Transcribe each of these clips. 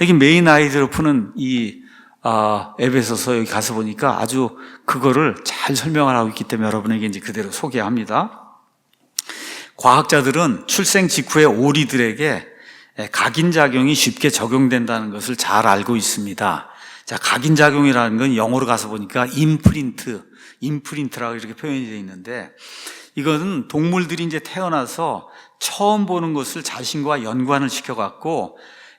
여기 메인 아이디어로 푸는 이 아, 앱에서서 여기 가서 보니까 아주 그거를 잘 설명을 하고 있기 때문에 여러분에게 이제 그대로 소개합니다. 과학자들은 출생 직후에 오리들에게 각인작용이 쉽게 적용된다는 것을 잘 알고 있습니다. 자, 각인작용이라는 건 영어로 가서 보니까 임프린트, 임프린트라고 이렇게 표현이 되어 있는데 이것은 동물들이 이제 태어나서 처음 보는 것을 자신과 연관을 시켜갖고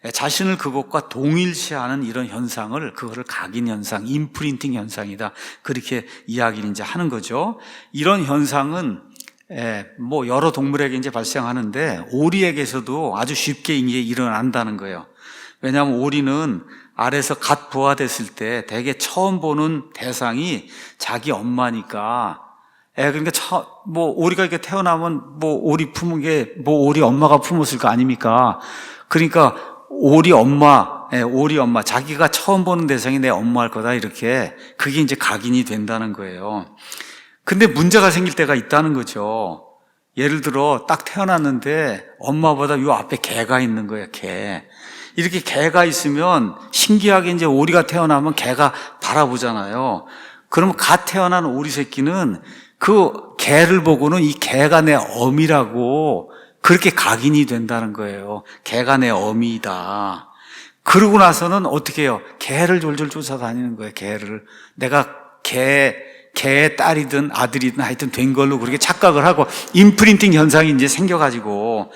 자신을 그것과 동일시하는 이런 현상을 그거를 각인 현상, 임프린팅 현상이다. 그렇게 이야기를 이제 하는 거죠. 이런 현상은 예, 뭐 여러 동물에게 이제 발생하는데 오리에게서도 아주 쉽게 이게 일어난다는 거예요. 왜냐하면 오리는 알에서 갓 부화됐을 때 대개 처음 보는 대상이 자기 엄마니까 예, 그러니까 처, 뭐 오리가 이렇게 태어나면 뭐 오리 품은 게 뭐 오리 엄마가 품었을 거 아닙니까? 그러니까 오리 엄마, 예, 오리 엄마, 자기가 처음 보는 대상이 내 엄마일 거다 이렇게 그게 이제 각인이 된다는 거예요. 근데 문제가 생길 때가 있다는 거죠. 예를 들어 딱 태어났는데 엄마보다 요 앞에 개가 있는 거예요, 개. 이렇게 개가 있으면 신기하게 이제 오리가 태어나면 개가 바라보잖아요. 그러면 갓 태어난 오리 새끼는 그 개를 보고는 이 개가 내 어미라고 그렇게 각인이 된다는 거예요. 내 어미이다. 그러고 나서는 어떻게 해요? 개를 졸졸 쫓아다니는 거예요, 개를. 내가 개, 개의 딸이든 아들이든 하여튼 된 걸로 그렇게 착각을 하고 인프린팅 현상이 이제 생겨가지고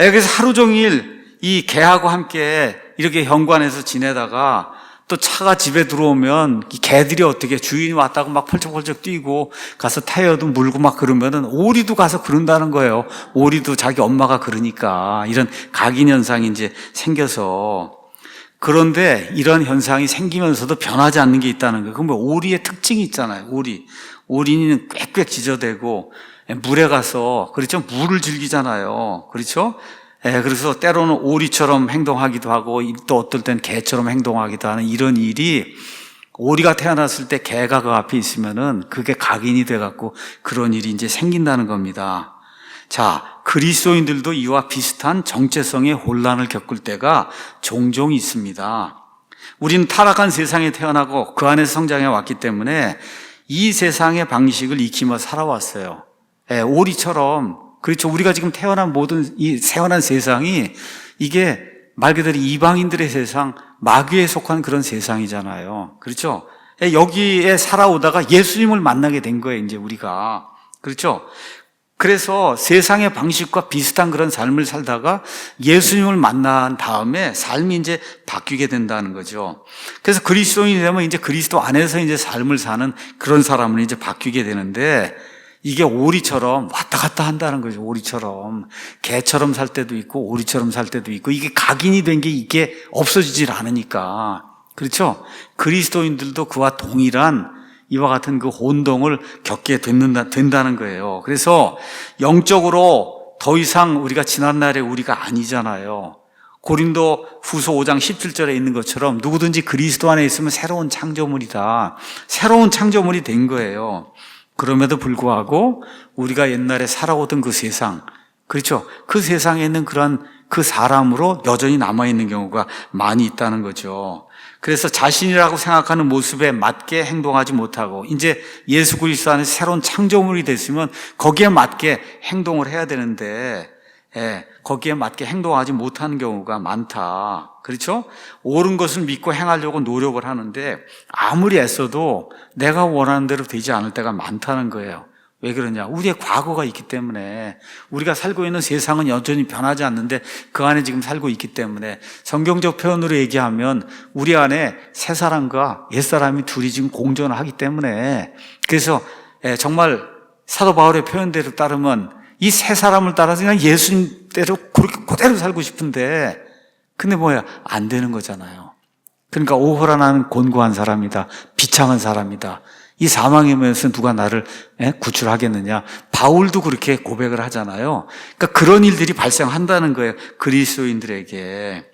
예, 그래서 하루 종일 이 개하고 함께 이렇게 현관에서 지내다가 또 차가 집에 들어오면 이 개들이 어떻게 주인이 왔다고 막 펄쩍펄쩍 뛰고 가서 타이어도 물고 막 그러면은 오리도 가서 그런다는 거예요. 오리도 자기 엄마가 그러니까 이런 각인 현상이 이제 생겨서 그런데 이런 현상이 생기면서도 변하지 않는 게 있다는 거예요. 그럼 뭐 오리의 특징이 있잖아요. 오리. 오리는 꽥꽥 짖어대고 물에 가서 그렇죠. 물을 즐기잖아요. 그렇죠. 예, 그래서 때로는 오리처럼 행동하기도 하고 또 어떨 땐 개처럼 행동하기도 하는 이런 일이 오리가 태어났을 때 개가 그 앞에 있으면은 그게 각인이 돼 갖고 그런 일이 이제 생긴다는 겁니다. 자, 그리스도인들도 이와 비슷한 정체성의 혼란을 겪을 때가 종종 있습니다. 우리는 타락한 세상에 태어나고 그 안에서 성장해 왔기 때문에 이 세상의 방식을 익히며 살아왔어요. 예, 오리처럼 그렇죠. 우리가 지금 태어난 모든 이 태어난 세상이 이게 말 그대로 이방인들의 세상, 마귀에 속한 그런 세상이잖아요. 그렇죠. 예, 여기에 살아오다가 예수님을 만나게 된 거예요. 이제 우리가 그렇죠. 그래서 세상의 방식과 비슷한 그런 삶을 살다가 예수님을 만난 다음에 삶이 이제 바뀌게 된다는 거죠. 그래서 그리스도인이 되면 이제 그리스도 안에서 이제 삶을 사는 그런 사람은 이제 바뀌게 되는데 이게 오리처럼 왔다 갔다 한다는 거죠. 오리처럼. 개처럼 살 때도 있고, 오리처럼 살 때도 있고, 이게 각인이 된 게 이게 없어지질 않으니까. 그렇죠? 그리스도인들도 그와 동일한 이와 같은 그 혼동을 겪게 된다, 된다는 거예요. 그래서 영적으로 더 이상 우리가 지난날에 우리가 아니잖아요. 고린도 후서 5장 17절에 있는 것처럼 누구든지 그리스도 안에 있으면 새로운 창조물이다. 새로운 창조물이 된 거예요. 그럼에도 불구하고 우리가 옛날에 살아오던 그 세상, 그렇죠? 그 세상에 있는 그런 그 사람으로 여전히 남아있는 경우가 많이 있다는 거죠. 그래서 자신이라고 생각하는 모습에 맞게 행동하지 못하고 이제 예수 그리스도 안에 새로운 창조물이 됐으면 거기에 맞게 행동을 해야 되는데 예, 거기에 맞게 행동하지 못하는 경우가 많다. 그렇죠? 옳은 것을 믿고 행하려고 노력을 하는데 아무리 애써도 내가 원하는 대로 되지 않을 때가 많다는 거예요. 왜 그러냐? 우리의 과거가 있기 때문에 우리가 살고 있는 세상은 여전히 변하지 않는데 그 안에 지금 살고 있기 때문에 성경적 표현으로 얘기하면 우리 안에 새 사람과 옛 사람이 둘이 지금 공존을 하기 때문에 그래서 예, 정말 사도 바울의 표현대로 따르면 이새 사람을 따라서 그냥 예수님대로 그렇게 그대로 살고 싶은데 근데 뭐야 안 되는 거잖아요. 그러니까 오호라 나는 곤고한 사람이다. 비참한 사람이다. 이 사망의 면에서 누가 나를 예, 구출하겠느냐? 바울도 그렇게 고백을 하잖아요. 그러니까 그런 일들이 발생한다는 거예요. 그리스도인들에게.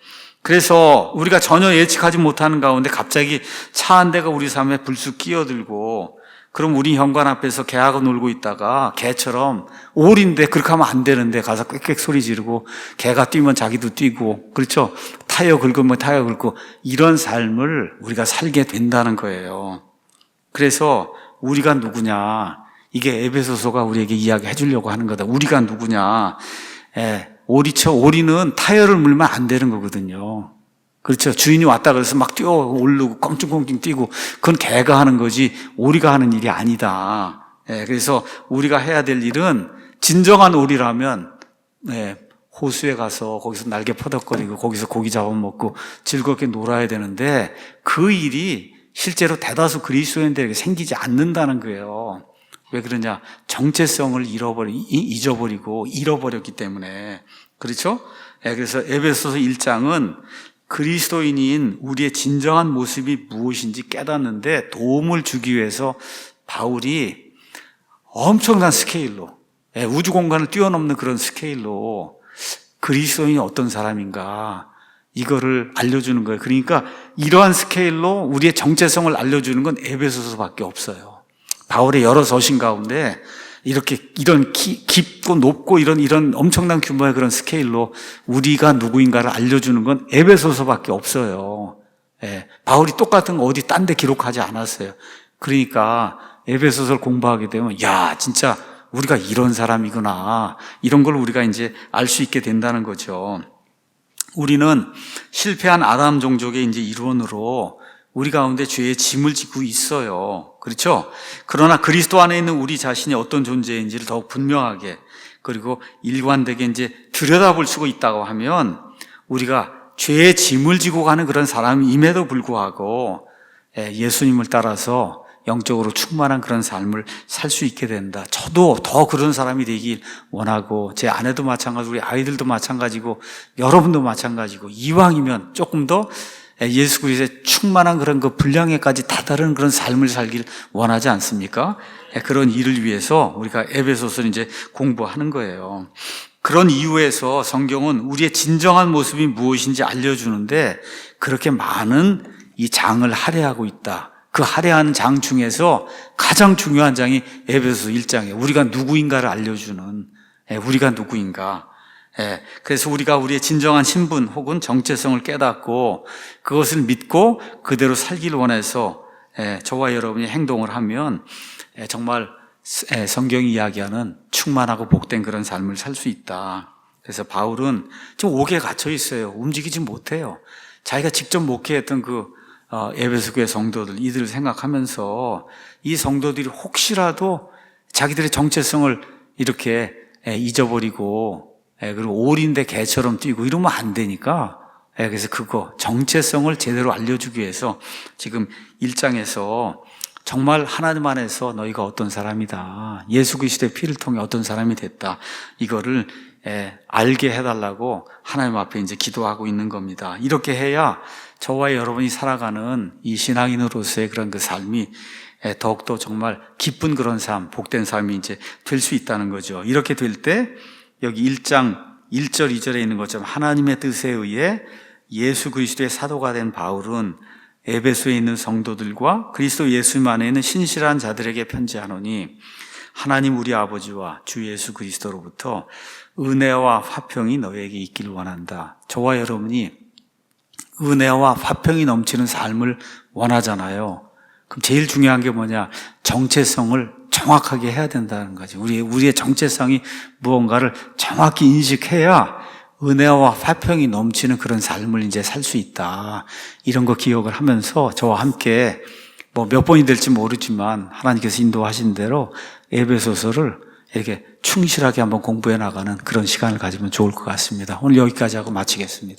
그래서 우리가 전혀 예측하지 못하는 가운데 갑자기 차 한 대가 우리 삶에 불쑥 끼어들고 그럼 우리 현관 앞에서 개하고 놀고 있다가 개처럼 오리인데 그렇게 하면 안 되는데 가서 꽥꽥 소리 지르고 개가 뛰면 자기도 뛰고 그렇죠? 타이어 긁으면 타이어 긁고 이런 삶을 우리가 살게 된다는 거예요. 그래서 우리가 누구냐? 이게 에베소서가 우리에게 이야기해 주려고 하는 거다. 우리가 누구냐? 예, 오리쳐 오리는 타이어를 물면 안 되는 거거든요. 그렇죠. 주인이 왔다 그래서 막 뛰어 오르고 껑충껑충 뛰고 그건 개가 하는 거지 오리가 하는 일이 아니다. 예, 그래서 우리가 해야 될 일은 진정한 오리라면 예, 호수에 가서 거기서 날개 퍼덕거리고 거기서 고기 잡아먹고 즐겁게 놀아야 되는데 그 일이 실제로 대다수 그리스도인들에게 생기지 않는다는 거예요. 왜 그러냐? 정체성을 잃어버리, 이- 잊어버리고 잃어버렸기 때문에. 그렇죠? 예, 그래서 에베소서 1장은 그리스도인인 우리의 진정한 모습이 무엇인지 깨닫는데 도움을 주기 위해서 바울이 엄청난 스케일로, 예, 우주 공간을 뛰어넘는 그런 스케일로 그리스도인이 어떤 사람인가, 이거를 알려주는 거예요. 그러니까 이러한 스케일로 우리의 정체성을 알려주는 건 에베소서밖에 없어요. 바울의 여러 서신 가운데 이렇게 이런 기- 깊고 높고 이런 이런 엄청난 규모의 그런 스케일로 우리가 누구인가를 알려주는 건 에베소서밖에 없어요. 예, 바울이 똑같은 거 어디 딴 데 기록하지 않았어요. 그러니까 에베소서를 공부하게 되면 야 진짜 우리가 이런 사람이구나 이런 걸 우리가 이제 알 수 있게 된다는 거죠. 우리는 실패한 아담 종족의 이제 일원으로 우리 가운데 죄의 짐을 지고 있어요. 그렇죠? 그러나 그리스도 안에 있는 우리 자신이 어떤 존재인지를 더욱 분명하게 그리고 일관되게 이제 들여다볼 수가 있다고 하면 우리가 죄의 짐을 지고 가는 그런 사람임에도 불구하고 예, 예수님을 따라서 영적으로 충만한 그런 삶을 살 수 있게 된다. 저도 더 그런 사람이 되길 원하고 제 아내도 마찬가지고 우리 아이들도 마찬가지고 여러분도 마찬가지고 이왕이면 조금 더 예수 그리스도의 충만한 그런 그 분량에까지 다다른 그런 삶을 살길 원하지 않습니까? 예, 그런 일을 위해서 우리가 에베소서를 이제 공부하는 거예요. 그런 이유에서 성경은 우리의 진정한 모습이 무엇인지 알려주는데 그렇게 많은 이 장을 할애하고 있다. 그 할애하는 장 중에서 가장 중요한 장이 에베소서 1장이에요. 우리가 누구인가를 알려주는 예, 우리가 누구인가. 예, 그래서 우리가 우리의 진정한 신분 혹은 정체성을 깨닫고 그것을 믿고 그대로 살기를 원해서 예, 저와 여러분이 행동을 하면 예, 정말 예, 성경이 이야기하는 충만하고 복된 그런 삶을 살 수 있다. 그래서 바울은 지금 옥에 갇혀 있어요. 움직이지 못해요. 자기가 직접 목회했던 그 어, 에베소 교회 성도들 이들을 생각하면서 이 성도들이 혹시라도 자기들의 정체성을 이렇게 예, 잊어버리고 예, 그리고 오리인데 개처럼 뛰고 이러면 안 되니까 예, 그래서 그거 정체성을 제대로 알려주기 위해서 지금 1장에서 정말 하나님 안에서 너희가 어떤 사람이다. 예수 그리스도의 피를 통해 어떤 사람이 됐다. 이거를 예, 알게 해달라고 하나님 앞에 이제 기도하고 있는 겁니다. 이렇게 해야 저와 여러분이 살아가는 이 신앙인으로서의 그런 그 삶이 예, 더욱더 정말 기쁜 그런 삶, 복된 삶이 이제 될 수 있다는 거죠. 이렇게 될 때 여기 1장 1절, 2절에 있는 것처럼 하나님의 뜻에 의해 예수 그리스도의 사도가 된 바울은 에베소에 있는 성도들과 그리스도 예수님 안에 있는 신실한 자들에게 편지하노니 하나님 우리 아버지와 주 예수 그리스도로부터 은혜와 화평이 너에게 있기를 원한다. 저와 여러분이 은혜와 화평이 넘치는 삶을 원하잖아요. 그럼 제일 중요한 게 뭐냐? 정체성을 정확하게 해야 된다는 거죠. 우리, 우리의 정체성이 무언가를 정확히 인식해야 은혜와 화평이 넘치는 그런 삶을 이제 살 수 있다. 이런 거 기억을 하면서 저와 함께 뭐 몇 번이 될지 모르지만 하나님께서 인도하신 대로 에베소서를 이렇게 충실하게 한번 공부해 나가는 그런 시간을 가지면 좋을 것 같습니다. 오늘 여기까지 하고 마치겠습니다.